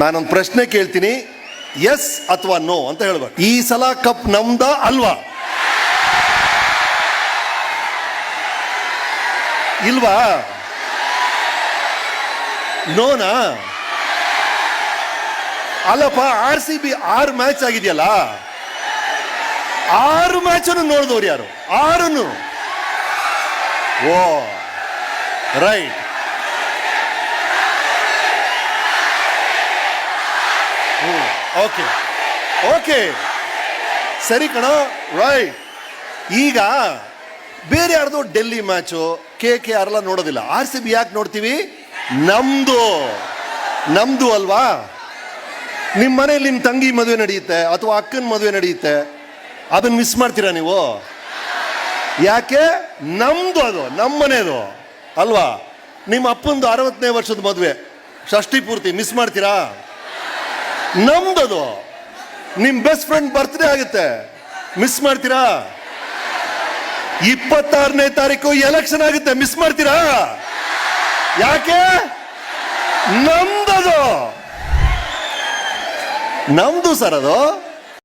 ನಾನೊಂದು ಪ್ರಶ್ನೆ ಕೇಳ್ತೀನಿ. ಎಸ್ ಅಥವಾ ನೋ ಅಂತ ಹೇಳ್ಬೇಕು. ಈ ಸಲ ಕಪ್ ನಮ್ದ ಅಲ್ವಾ? ಇಲ್ವಾ? ನೋನಾ ಅಲ್ಲಪ್ಪ ಆರ್ ಸಿ ಬಿ ಆರು ಮ್ಯಾಚ್ ಆಗಿದೆಯಲ್ಲ? ಆರು ಮ್ಯಾಚನ್ನು ನೋಡಿದವ್ರು ಯಾರು? ಆರನ್ನು. ಓ ರೈಟ್ ಓಕೆ ಓಕೆ ಸರಿ ಕಣೋ. ರೈಟ್ ಈಗ ಬೇರೆ ಯಾರ್ದು ಡೆಲ್ಲಿ ಮ್ಯಾಚು ಕೆ ಕೆ ಆರೆಲ್ಲ ನೋಡೋದಿಲ್ಲ. ಆರ್ ಸಿ ಬಿ ಯಾಕೆ ನೋಡ್ತೀವಿ? ನಮ್ದು. ನಮ್ದು ಅಲ್ವಾ? ನಿಮ್ಮ ಮನೆಯಲ್ಲಿ ನಿಮ್ಮ ತಂಗಿ ಮದುವೆ ನಡೆಯುತ್ತೆ ಅಥವಾ ಅಕ್ಕನ ಮದುವೆ ನಡೆಯುತ್ತೆ? ಅದನ್ನ ಮಿಸ್ ಮಾಡ್ತೀರಾ ನೀವು? ಯಾಕೆ? ನಮ್ದು ಅದು ನಮ್ಮ ಮನೆಯದು ಅಲ್ವಾ? ನಿಮ್ಮ ಅಪ್ಪಂದು ಅರವತ್ತನೇ ವರ್ಷದ ಮದುವೆ. ಷಷ್ಠಿ ಪೂರ್ತಿ ಮಿಸ್ ಮಾಡ್ತೀರಾ? ನಮ್ದದು ನಿಮ್ಮ ಬೆಸ್ಟ್ ಫ್ರೆಂಡ್ ಬರ್ತ್ಡೇ ಆಗುತ್ತೆ. ಮಿಸ್ ಮಾಡ್ತೀರಾ? ಇಪ್ಪತ್ತಾರನೇ ತಾರೀಕು ಎಲೆಕ್ಷನ್ ಆಗುತ್ತೆ. ಮಿಸ್ ಮಾಡ್ತೀರಾ? ಯಾಕೆ? ನಮ್ದದು ನಮ್ದು ಸರ್ ಅದು.